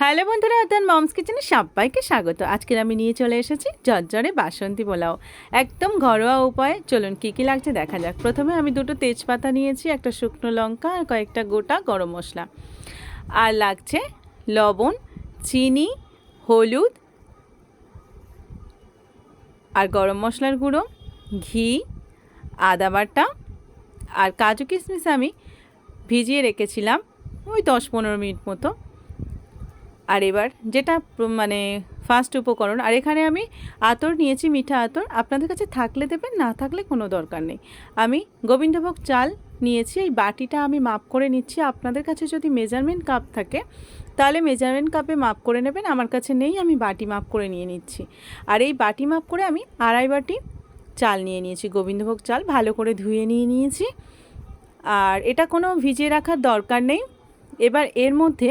Hello বন্ধুরা অর্থাৎ moms কিচেনে সবাইকে স্বাগত। আজকে আমি নিয়ে চলে এসেছি জর্জরে বাসন্তী পোলাও। একদম ঘরোয়া উপায়ে, চলুন কী কী লাগছে দেখা যাক। প্রথমে আমি দুটো তেজপাতা নিয়েছি, একটা শুকনো লঙ্কা আর কয়েকটা গোটা গরম মশলা। আর লাগছে লবণ, চিনি, হলুদ আর গরম মশলার গুঁড়ো, ঘি, আদা বাটা আর কাজু কিশমিশ আমি ভিজিয়ে রেখেছিলাম ওই দশ পনেরো মিনিট মতো। আর এবার যেটা মানে ফার্স্ট উপকরণ, আর এখানে আমি আতর নিয়েছি, মিঠা আতর। আপনাদের কাছে থাকলে দেবেন, না থাকলে কোনো দরকার নেই। আমি গোবিন্দভোগ চাল নিয়েছি, এই বাটিটা আমি মাপ করে নিচ্ছি। আপনাদের কাছে যদি মেজারমেন্ট কাপ থাকে, তাহলে মেজারমেন্ট কাপে মাপ করে নেবেন। আমার কাছে নেই, আমি বাটি মাপ করে নিয়ে নিচ্ছি। আর এই বাটি মাপ করে আমি আড়াই বাটি চাল নিয়ে নিয়েছি, গোবিন্দভোগ চাল। ভালো করে ধুয়ে নিয়ে নিয়েছি। আর এটা কোনো ভিজিয়ে রাখার দরকার নেই। এবার এর মধ্যে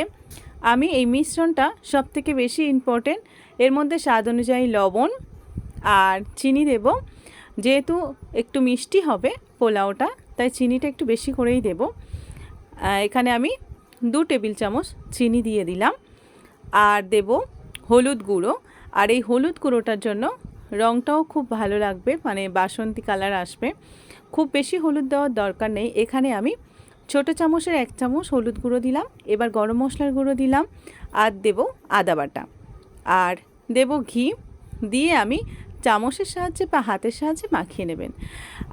আমি এই মিশ্রণটা সব থেকে বেশি ইম্পর্টেন্ট এর মধ্যে স্বাদ অনুযায়ী লবণ আর চিনি দেব। যেহেতু একটু মিষ্টি হবে পোলাওটা, তাই চিনিটা একটু বেশি করেই দেব। এখানে আমি দু টেবিল চামচ চিনি দিয়ে দিলাম। আর দেব হলুদ গুঁড়ো। আর এই হলুদ গুঁড়োটার জন্য রঙটাও খুব ভালো লাগবে মানে বাসন্তী কালার আসবে। খুব বেশি হলুদ দেওয়ার দরকার নেই। এখানে আমি ছোটো চামচের এক চামচ হলুদ গুঁড়ো দিলাম, এবার গরম মশলার গুঁড়ো দিলাম, আর দেব আদা বাটা। আর দেব ঘি, দিয়ে আমি চামচের সাহায্যে বা হাতের সাহায্যে মাখিয়ে নেবেন।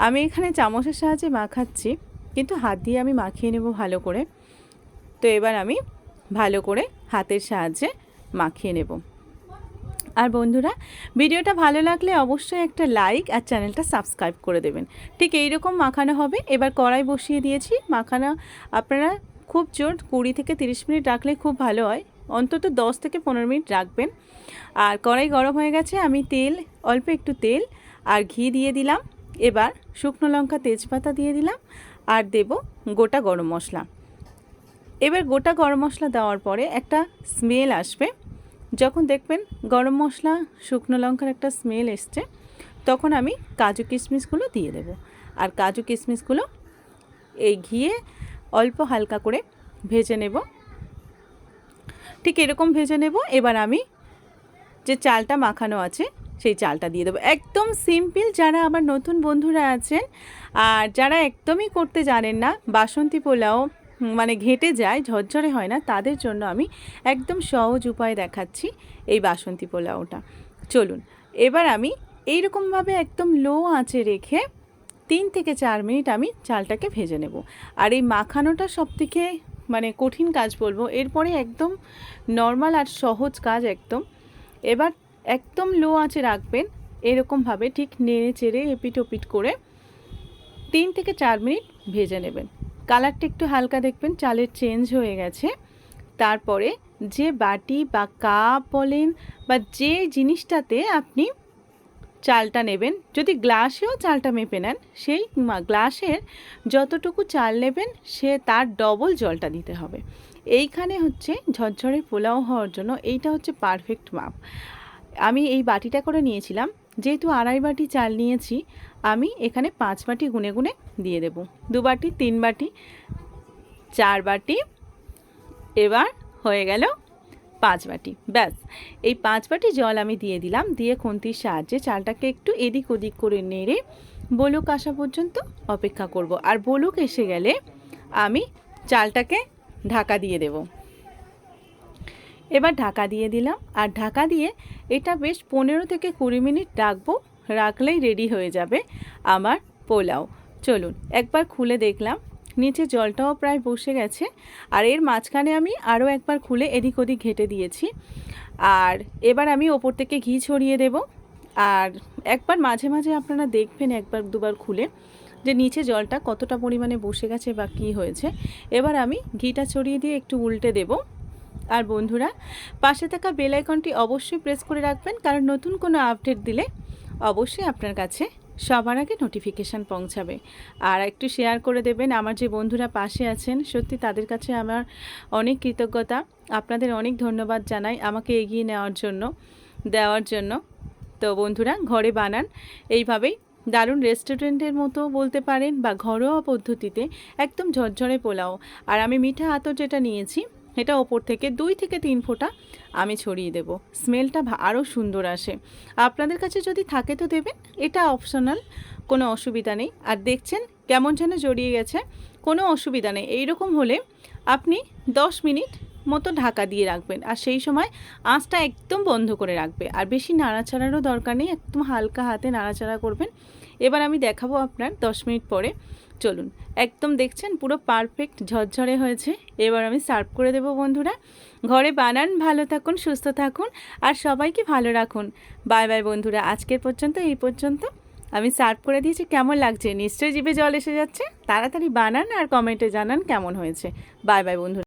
আমি এখানে চামচের সাহায্যে মাখাচ্ছি, কিন্তু হাত দিয়ে আমি মাখিয়ে নেব ভালো করে। তো এবার আমি ভালো করে হাতের সাহায্যে মাখিয়ে নেব। আর বন্ধুরা, ভিডিওটা ভালো লাগলে অবশ্যই একটা লাইক আর চ্যানেলটা সাবস্ক্রাইব করে দেবেন। ঠিক এই রকম মাখানো হবে। এবার কড়াই বসিয়ে দিয়েছি। মাখানো আপনারা খুব জোর কুড়ি থেকে তিরিশ মিনিট রাখলে খুব ভালো হয়। অন্তত দশ থেকে পনেরো মিনিট রাখবেন। আর কড়াই গরম হয়ে গেছে। আমি তেল, অল্প একটু তেল আর ঘি দিয়ে দিলাম। এবার শুকনো লঙ্কা, তেজপাতা দিয়ে দিলাম আর দেব গোটা গরম মশলা। এবার গোটা গরম মশলা দেওয়ার পরে একটা স্মেল আসবে। যখন দেখবেন গরম মশলা, শুকনো লঙ্কার একটা স্মেল এসছে, তখন আমি কাজু কিশমিশগুলো দিয়ে দেব। আর কাজু কিশমিশগুলো এই ঘিয়ে অল্প হালকা করে ভেজে নেব। ঠিক এরকম ভেজে নেব। এবার আমি যে চালটা মাখানো আছে, সেই চালটা দিয়ে দেবো। একদম সিম্পল যারা আমার নতুন বন্ধুরা আছেন, আর যারা একদমই করতে জানেন না, বাসন্তী পোলাও মানে ঘেঁটে যায়, ঝরঝরে হয় না, তাদের জন্য আমি একদম সহজ উপায় দেখাচ্ছি এই বাসন্তী পোলাওটা চলুন, এবার আমি এইরকমভাবে একদম লো আঁচে রেখে তিন থেকে চার মিনিট আমি চালটাকে ভেজে নেব। আর এই মাখানোটা সবথেকে মানে কঠিন কাজ বলব, এরপরে একদম নর্মাল আর সহজ কাজ একদম। এবার একদম লো আঁচে রাখবেন এরকমভাবে ঠিক নেড়ে চেড়ে এপিট ওপিট করে তিন থেকে চার মিনিট ভেজে নেবেন। কালারটা একটু হালকা দেখবেন, চালের চেঞ্জ হয়ে গেছে। তারপরে যে বাটি বা কাপ বলেন বা যে জিনিসটাতে আপনি চালটা নেবেন, যদি গ্লাসেও চালটা মেপে নেন, সেই গ্লাসের যতটুকু চাল নেবেন, সে তার ডবল জলটা দিতে হবে। এইখানে হচ্ছে ঝরঝরে পোলাও হওয়ার জন্য এইটা হচ্ছে পারফেক্ট মাপ। আমি এই বাটিটা করে নিয়েছিলাম। যেহেতু আড়াই বাটি চাল নিয়েছি, আমি এখানে পাঁচ বাটি গুনে গুনে দিয়ে দেব। দু বাটি, তিন বাটি, চার বাটি, এবার হয়ে গেল পাঁচ বাটি। ব্যাস, এই পাঁচ বাটি জল আমি দিয়ে দিলাম, দিয়ে খুন্তির সাহায্যে চালটাকে একটু এদিক ওদিক করে নেড়ে বলুক আসা পর্যন্ত অপেক্ষা করব। আর বলুক এসে গেলে আমি চালটাকে ঢাকা দিয়ে দেব। এবার ঢাকা দিয়ে দিলাম। আর ঢাকা দিয়ে এটা বেশ পনেরো থেকে কুড়ি মিনিট রাখব। রাখলেই রেডি হয়ে যাবে আমার পোলাও। চলুন, একবার খুলে দেখলাম। নিচে জলটাও প্রায় বসে গেছে। আর এর মাঝখানে আমি আরও একবার খুলে এদিক ওদিক ঘেটে দিয়েছি। আর এবার আমি ওপর থেকে ঘি ছড়িয়ে দেব। আর একবার মাঝে মাঝে আপনারা দেখবেন একবার দুবার খুলে যে নিচে জলটা কতটা পরিমাণে বসে গেছে বা কী হয়েছে। এবার আমি ঘিটা ছড়িয়ে দিয়ে একটু উল্টে দেবো। আর বন্ধুরা, পাশে থাকা বেল আইকনটি অবশ্যই প্রেস করে রাখবেন, কারণ নতুন কোনো আপডেট দিলে অবশ্যই আপনার কাছে সবার আগে নোটিফিকেশান পৌঁছাবে। আর একটু শেয়ার করে দেবেন, আমার যে বন্ধুরা পাশে আছেন, সত্যি তাদের কাছে আমার অনেক কৃতজ্ঞতা। আপনাদের অনেক ধন্যবাদ জানাই আমাকে এগিয়ে নেওয়ার জন্য, দেওয়ার জন্য। তো বন্ধুরা, ঘরে বানান, এইভাবেই দারুণ রেস্টুরেন্টের মতো বলতে পারেন বা ঘরোয়া পদ্ধতিতে একদম ঝরঝরে পোলাও। আর আমি মিঠা আতর যেটা নিয়েছি এটা ওপর থেকে দুই থেকে তিন ফোঁটা আমি ছড়িয়ে দেব। স্মেলটা আরও সুন্দর আসে। আপনাদের কাছে যদি থাকে তো দেবেন, এটা অপশনাল কোনো অসুবিধা নেই। আর দেখছেন কেমন যেন জড়িয়ে গেছে, কোনো অসুবিধা নেই। এইরকম হলে আপনি দশ মিনিট মতো ঢাকা দিয়ে রাখবেন। আর সেই সময় আঁচটা একদম বন্ধ করে রাখবে। আর বেশি নাড়াচাড়ারও দরকার নেই, একদম হালকা হাতে নাড়াচাড়া করবেন। এবার আমি দেখাবো আপনার দশ মিনিট পরে। চলুন, একদম দেখছেন পুরো পারফেক্ট ঝরঝরে হয়েছে। এবার আমি সার্ভ করে দেবো বন্ধুরা। ঘরে বানান, ভালো থাকুন, সুস্থ থাকুন, আর সবাইকে ভালো রাখুন। বাই বাই বন্ধুরা, আজকের পর্যন্ত, এই পর্যন্ত। আমি সার্ভ করে দিয়েছি, কেমন লাগছে? নিশ্চয়ই জিভে জল এসে যাচ্ছে। তাড়াতাড়ি বানান আর কমেন্টে জানান কেমন হয়েছে। বাই বাই বন্ধুরা।